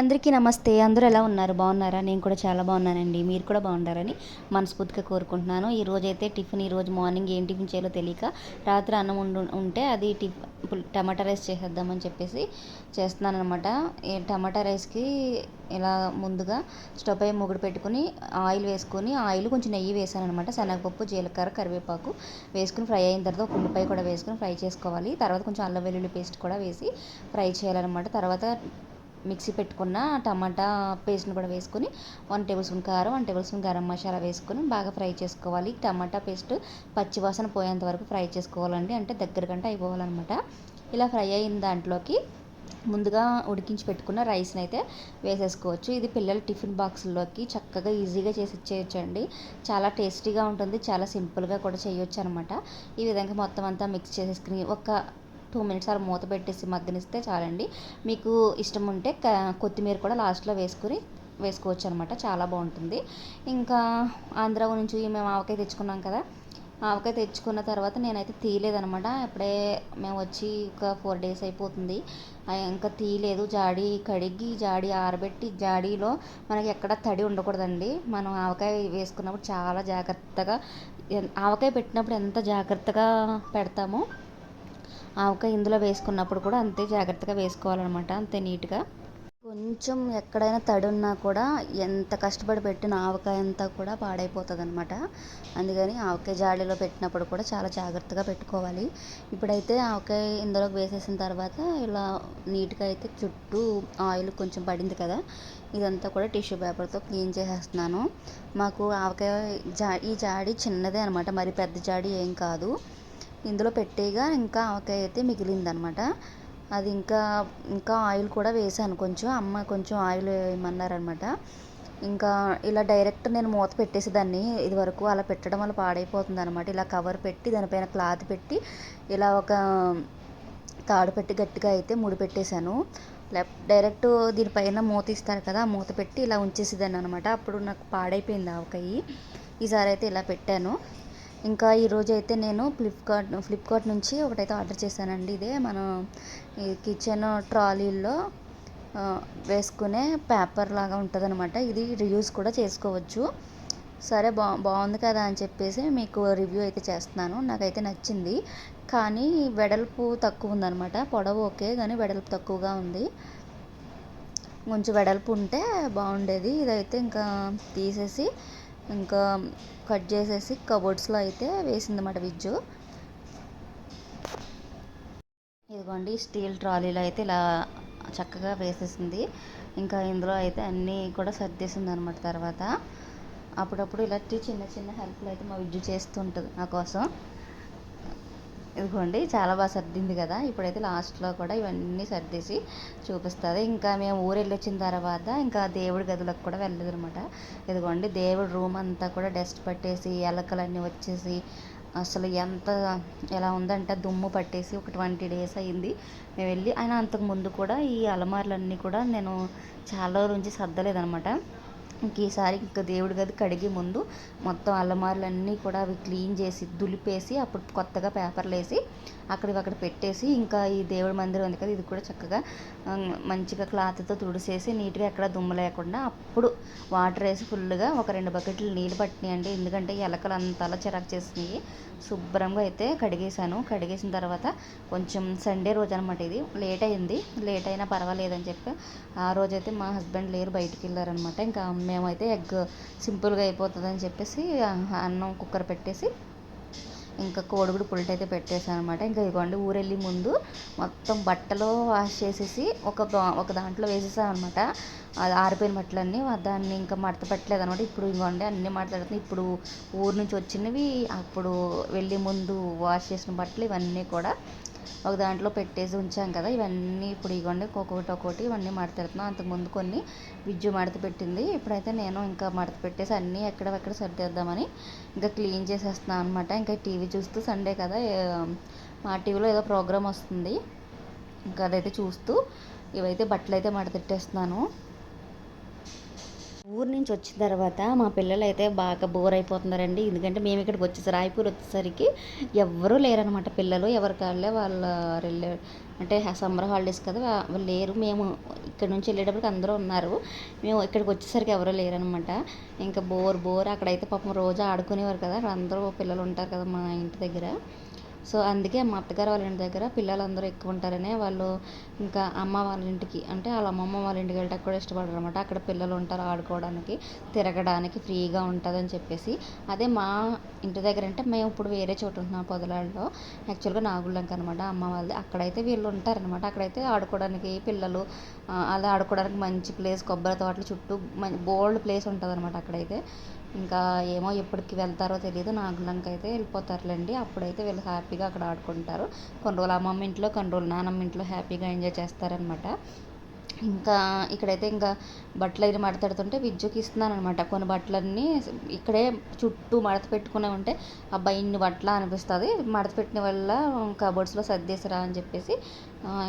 అందరికీ నమస్తే. అందరూ ఎలా ఉన్నారు? బాగున్నారా? నేను కూడా చాలా బాగున్నానండి. మీరు కూడా బాగుంటారని మనస్ఫూర్తిగా కోరుకుంటున్నాను. ఈ రోజు అయితే టిఫిన్ ఈరోజు మార్నింగ్ ఏం టిఫిన్ చేయాలో తెలియక రాత్రి అన్నం ఉండు ఉంటే అది టిఫ్ టమాటా రైస్ చేసేద్దామని చెప్పేసి చేస్తున్నాను అనమాట ఈ టమాటా రైస్కి ఇలా ముందుగా స్టవ్ పై మొగుడు పెట్టుకుని ఆయిల్ వేసుకొని ఆయిల్ కొంచెం నెయ్యి వేసాను అనమాట శనగపప్పు జీలకర్ర కరివేపాకు వేసుకుని ఫ్రై అయిన తర్వాత ఒక ఉల్లిపాయ కూడా వేసుకుని ఫ్రై చేసుకోవాలి. తర్వాత కొంచెం అల్లం వెల్లుల్లి పేస్ట్ కూడా వేసి ఫ్రై చేయాలన్నమాట. తర్వాత మిక్సీ పెట్టుకున్న టమాటా పేస్ట్ని కూడా వేసుకొని వన్ టేబుల్ స్పూన్ కారం one table spoon garam masala వేసుకొని బాగా ఫ్రై చేసుకోవాలి. టమాటా పేస్ట్ పచ్చివాసన పోయేంత వరకు ఫ్రై చేసుకోవాలండి. అంటే దగ్గర గంట అయిపోవాలన్నమాట. ఇలా ఫ్రై అయిన దాంట్లోకి ముందుగా ఉడికించి పెట్టుకున్న రైస్ని అయితే వేసేసుకోవచ్చు. ఇది పిల్లల టిఫిన్ బాక్స్లోకి చక్కగా ఈజీగా చేసి ఇచ్చేయచ్చండి. చాలా టేస్టీగా ఉంటుంది. చాలా సింపుల్గా కూడా చేయొచ్చు అనమాట ఈ విధంగా మొత్తం అంతా మిక్స్ చేసేసుకుని ఒక టూ మినిట్స్ అలా మూత పెట్టేసి మగ్గనిస్తే చాలండి. మీకు ఇష్టం ఉంటే కొత్తిమీర కూడా లాస్ట్లో వేసుకుని వేసుకోవచ్చు అనమాట చాలా బాగుంటుంది. ఇంకా ఆంధ్ర నుంచి మేము ఆవకాయ తెచ్చుకున్నాం కదా. ఆవకాయ తెచ్చుకున్న తర్వాత నేనైతే తీయలేదనమాట అప్పుడే మేము వచ్చి ఒక ఫోర్ డేస్ అయిపోతుంది. ఇంకా తీయలేదు. జాడి కడిగి జాడి ఆరబెట్టి జాడీలో మనకి ఎక్కడ తడి ఉండకూడదండి. మనం ఆవకాయ వేసుకున్నప్పుడు చాలా జాగ్రత్తగా ఆవకాయ పెట్టినప్పుడు ఎంత జాగ్రత్తగా పెడతామో ఆవకాయ ఇందులో వేసుకున్నప్పుడు కూడా అంతే జాగ్రత్తగా వేసుకోవాలన్నమాట అంతే నీట్గా. కొంచెం ఎక్కడైనా తడి ఉన్నా కూడా ఎంత కష్టపడి పెట్టిన ఆవకాయ అంతా కూడా పాడైపోతుంది అనమాట అందుకని ఆవకాయ జాడీలో పెట్టినప్పుడు కూడా చాలా జాగ్రత్తగా పెట్టుకోవాలి. ఇప్పుడైతే ఆవకాయ ఇందులోకి వేసేసిన తర్వాత ఇలా నీట్గా అయితే చుట్టూ ఆయిల్ కొంచెం పడింది కదా ఇదంతా కూడా టిష్యూ పేపర్తో క్లీన్ చేసేస్తున్నాను. మాకు ఆవకాయ జా ఈ జాడీ చిన్నదే అనమాట మరి పెద్ద జాడీ ఏం కాదు. ఇందులో పెట్టేగా ఇంకా ఆవకాయ అయితే మిగిలిందనమాట. అది ఇంకా ఇంకా ఆయిల్ కూడా వేసాను కొంచెం. అమ్మ కొంచెం ఆయిల్ వేయమన్నారనమాట. ఇంకా ఇలా డైరెక్ట్ నేను మూత పెట్టేసేదాన్ని ఇది వరకు అలా పెట్టడం వల్ల పాడైపోతుంది అనమాట ఇలా కవర్ పెట్టి దానిపైన క్లాత్ పెట్టి ఇలా ఒక తాడు పెట్టి గట్టిగా అయితే ముడి పెట్టేశాను. డైరెక్ట్ దీనిపైన మూత ఇస్తారు కదా మూత పెట్టి ఇలా ఉంచేసేదాన్ని అనమాట అప్పుడు నాకు పాడైపోయింది ఆవకాయ. ఈసారి అయితే ఇలా పెట్టాను. ఇంకా ఈరోజు అయితే నేను ఫ్లిప్కార్ట్ ఫ్లిప్కార్ట్ నుంచి ఒకటైతే ఆర్డర్ చేశానండి ఇదే. మనం ఈ కిచెన్ ట్రాలీల్లో వేసుకునే పేపర్ లాగా ఉంటుంది అనమాట ఇది రివ్యూస్ కూడా చేసుకోవచ్చు. సరే బా బాగుంది కదా అని చెప్పేసి మీకు రివ్యూ అయితే చేస్తున్నాను. నాకైతే నచ్చింది. కానీ వెడల్పు తక్కువ ఉందనమాట పొడవు ఓకే కానీ వెడల్పు తక్కువగా ఉంది. కొంచెం వెడల్పు ఉంటే బాగుండేది. ఇదైతే ఇంకా తీసేసి ఇంకా కట్ చేసేసి కబోర్డ్స్లో అయితే వేసిందన్నమాట విజ్జు. ఇదిగోండి స్టీల్ ట్రాలీలో అయితే ఇలా చక్కగా వేసేసింది. ఇంకా ఇందులో అయితే అన్నీ కూడా సర్దేసింది అనమాట తర్వాత. అప్పుడప్పుడు ఇలాంటి చిన్న చిన్న హెల్ప్లు అయితే మా విజ్జు చేస్తుంటుంది నా కోసం. ఇదిగోండి చాలా బాగా సర్దింది కదా. ఇప్పుడైతే లాస్ట్లో కూడా ఇవన్నీ సర్దేసి చూపిస్తుంది. ఇంకా మేము ఊరు వెళ్ళి వచ్చిన తర్వాత ఇంకా దేవుడి గదిలోకి కూడా వెళ్ళలేదు అనమాట ఇదిగోండి దేవుడి రూమ్ అంతా కూడా డస్ట్ పట్టేసి ఎలకలన్నీ వచ్చేసి అసలు ఎంత ఎలా ఉందంటే దుమ్ము పట్టేసి ఒక ట్వంటీ డేస్ అయింది. మేము వెళ్ళి అయినా అంతకు ముందు కూడా ఈ అలమార్లన్నీ కూడా నేను చాలా రోజుల నుంచి సర్దలేదనమాట ఈసారి ఇంకా దేవుడి గది కడిగి ముందు మొత్తం అల్లమారులన్నీ కూడా అవి క్లీన్ చేసి దులిపేసి అప్పుడు కొత్తగా పేపర్లు వేసి అక్కడ పెట్టేసి ఇంకా ఈ దేవుడి మందిరం ఉంది కదా ఇది కూడా చక్కగా మంచిగా క్లాత్తో తుడిసేసి నీట్గా ఎక్కడ దుమ్ము లేకుండా అప్పుడు వాటర్ వేసి ఫుల్గా ఒక రెండు బకెట్లు నీళ్ళు పట్టినాయండి. ఎందుకంటే ఎలకలు అంతలా చిరాకు చేసినాయి శుభ్రంగా అయితే కడిగేశాను. కడిగేసిన తర్వాత కొంచెం సండే రోజు అనమాట ఇది. లేట్ అయింది. లేట్ అయినా పర్వాలేదని చెప్పి ఆ రోజైతే మా హస్బెండ్ లేరు బయటికి వెళ్ళారనమాట. ఇంకా మేమైతే ఎగ్ సింపుల్గా అయిపోతుందని చెప్పేసి అన్నం కుక్కర్ పెట్టేసి ఇంకా కోడిగుడు పుల్ట్ అయితే పెట్టేసాను అనమాట ఇంకా ఇదిగోండి ఊరెళ్ళి ముందు మొత్తం బట్టలు వాష్ చేసేసి ఒక ఒక దాంట్లో వేసేసాను అనమాట అది ఆరిపోయిన బట్టలన్నీ దాన్ని ఇంకా మడత పెట్టలేదు అనమాట ఇప్పుడు ఇదిగోండి అన్నీ మాట్లాడుతున్నాయి. ఇప్పుడు ఊరు నుంచి వచ్చినవి అప్పుడు వెళ్ళి ముందు వాష్ చేసిన బట్టలు ఇవన్నీ కూడా ఒక దాంట్లో పెట్టేసి ఉంచాం కదా ఇవన్నీ ఇప్పుడు ఇవ్వండి ఒక్కొక్కటి ఒక్కొక్కటి ఇవన్నీ మడతెడుతున్నాం అంతకుముందు కొన్ని విజ్జు మడత పెట్టింది. ఇప్పుడైతే నేను ఇంకా మడత పెట్టేసి అన్నీ ఎక్కడెక్కడ సర్దేద్దామని ఇంకా క్లీన్ చేసేస్తున్నాను అనమాట ఇంకా టీవీ చూస్తూ సండే కదా మా టీవీలో ఏదో ప్రోగ్రామ్ వస్తుంది. ఇంకా అదైతే చూస్తూ ఇవైతే బట్టలు అయితే మడతెట్టేస్తున్నాను ఊరు నుంచి వచ్చిన తర్వాత మా పిల్లలు అయితే బాగా బోర్ అయిపోతున్నారండి. ఎందుకంటే మేము ఇక్కడికి వచ్చేసి రాయపూర్ వచ్చేసరికి ఎవ్వరూ లేరనమాట పిల్లలు. ఎవరి కాళ్ళే వాళ్ళ రిలే అంటే సమ్మర్ హాలిడేస్ కదా వాళ్ళు లేరు. మేము ఇక్కడ నుంచి వెళ్ళేటప్పటికి అందరూ ఉన్నారు. మేము ఇక్కడికి వచ్చేసరికి ఎవరూ లేరనమాట ఇంకా బోర్ బోర్ అక్కడైతే పాపం రోజు ఆడుకునేవారు కదా. అక్కడ అందరూ పిల్లలు ఉంటారు కదా మా ఇంటి దగ్గర. సో అందుకే మా అత్తగారు వాళ్ళ ఇంటి దగ్గర పిల్లలందరూ ఎక్కువ ఉంటారనే వాళ్ళు ఇంకా అమ్మ వాళ్ళ ఇంటికి అంటే వాళ్ళ అమ్మమ్మ వాళ్ళ ఇంటికి వెళ్ళడానికి కూడా ఇష్టపడరు అనమాట అక్కడ పిల్లలు ఉంటారు ఆడుకోవడానికి తిరగడానికి ఫ్రీగా ఉంటుందని చెప్పేసి. అదే మా ఇంటి దగ్గర అంటే మేము ఇప్పుడు వేరే చోటు ఉంటున్నాం పొదలాల్లో యాక్చువల్గా నాగుళ్ళంక అనమాట అమ్మ వాళ్ళది. అక్కడైతే వీళ్ళు ఉంటారనమాట అక్కడైతే ఆడుకోవడానికి పిల్లలు అలా ఆడుకోవడానికి మంచి ప్లేస్ కొబ్బరి తోటలు చుట్టూ మంచి బోల్డ్ ప్లేస్ ఉంటుంది అనమాట అక్కడైతే. ఇంకా ఏమో ఎప్పటికి వెళ్తారో తెలియదు నాగులంక అయితే వెళ్ళిపోతారులేండి. అప్పుడైతే వీళ్ళు హ్యాపీగా అక్కడ ఆడుకుంటారు. కొన్ని రోజులు అమ్మమ్మ ఇంట్లో కొన్ని రోజులు నానమ్మ ఇంట్లో హ్యాపీగా ఎంజాయ్ చేస్తారనమాట ఇంకా ఇక్కడైతే ఇంకా బట్టలు అయితే మడతెడుతుంటే విద్యుకి ఇస్తున్నాను అనమాట కొన్ని బట్టలన్నీ ఇక్కడే చుట్టూ మడత పెట్టుకునే ఉంటే అబ్బాయి ఇన్ని బట్టలు అనిపిస్తుంది. మడత పెట్టిన వల్ల కబోర్డ్స్లో సర్దేసిరా అని చెప్పేసి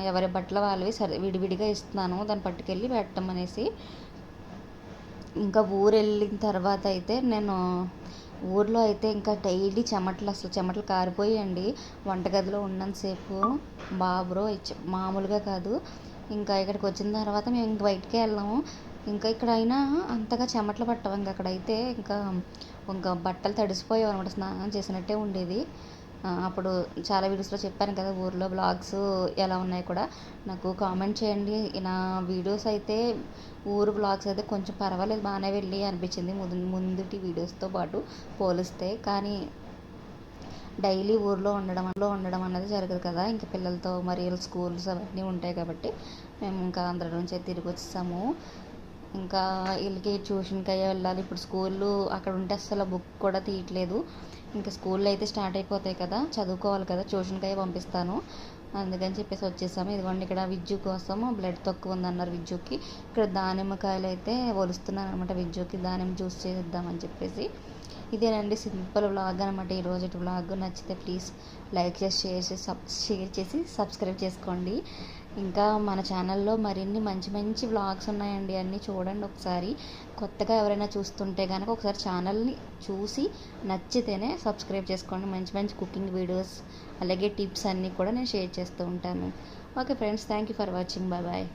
ఎవరి బట్టలు వాళ్ళవి సరే విడివిడిగా ఇస్తున్నాను. దాన్ని పట్టుకెళ్ళి పెట్టమనేసి ఇంకా ఊరు వెళ్ళిన తర్వాత అయితే నేను ఊర్లో అయితే ఇంకా డైలీ చెమటలు అసలు చెమటలు కారిపోయాయండి వంటగదిలో ఉన్నంతసేపు బాబురో మామూలుగా కాదు. ఇంకా ఇక్కడికి వచ్చిన తర్వాత మేము ఇంక బయటికే వెళ్ళాము. ఇంకా ఇక్కడ అయినా అంతగా చెమటలు పట్టవు ఇంకా అక్కడైతే. ఇంకా ఇంకా బట్టలు తడిసిపోయావు అనమాట స్నానం చేసినట్టే ఉండేది. అప్పుడు చాలా వీడియోస్లో చెప్పాను కదా ఊర్లో బ్లాగ్స్ ఎలా ఉన్నాయి కూడా. నాకు కామెంట్ చేయండి. నా వీడియోస్ అయితే ఊరు బ్లాగ్స్ అయితే కొంచెం పర్వాలేదు బాగానే వెళ్ళి అనిపించింది. ముందు ముందుటి వీడియోస్తో పాటు పోలిస్తే. కానీ డైలీ ఊర్లో ఉండడం ఉండడం అనేది జరగదు కదా. ఇంకా పిల్లలతో మరి స్కూల్స్ అవన్నీ ఉంటాయి కాబట్టి మేము ఇంకా ఆంధ్ర నుంచి తిరిగి వచ్చేసాము. ఇంకా వీళ్ళకి ట్యూషన్కి అయ్యే వెళ్ళాలి. ఇప్పుడు స్కూళ్ళు అక్కడ ఉంటే అసలు బుక్ కూడా తీయట్లేదు. ఇంకా స్కూల్లో అయితే స్టార్ట్ అయిపోతాయి కదా చదువుకోవాలి కదా ట్యూషన్కి అయ్యి పంపిస్తాను. అందుకని చెప్పేసి వచ్చేసాము. ఇదిగోండి ఇక్కడ విద్యు కోసం బ్లడ్ తక్కువ ఉందన్నారు విద్యుకి ఇక్కడ దానిమ్మకాయలు అయితే ఒలుస్తున్నాను అనమాట విద్యుకి దానిమ్మ జ్యూస్ చేద్దామని చెప్పేసి. ఇదేనండి సింపుల్ వ్లాగ్ అనమాట ఈరోజు వ్లాగ్ నచ్చితే ప్లీజ్ లైక్ చేసి షేర్ చేసి సబ్ షేర్ చేసి సబ్స్క్రైబ్ చేసుకోండి. ఇంకా మన ఛానల్లో మరిన్ని మంచి మంచి వ్లాగ్స్ ఉన్నాయండి. అన్నీ చూడండి ఒకసారి. కొత్తగా ఎవరైనా చూస్తుంటే కనుక ఒకసారి ఛానల్ని చూసి నచ్చితేనే సబ్స్క్రైబ్ చేసుకోండి. మంచి మంచి కుకింగ్ వీడియోస్ అలాగే టిప్స్ అన్నీ కూడా నేను షేర్ చేస్తూ ఉంటాను. Okay friends thank you for watching. Bye bye.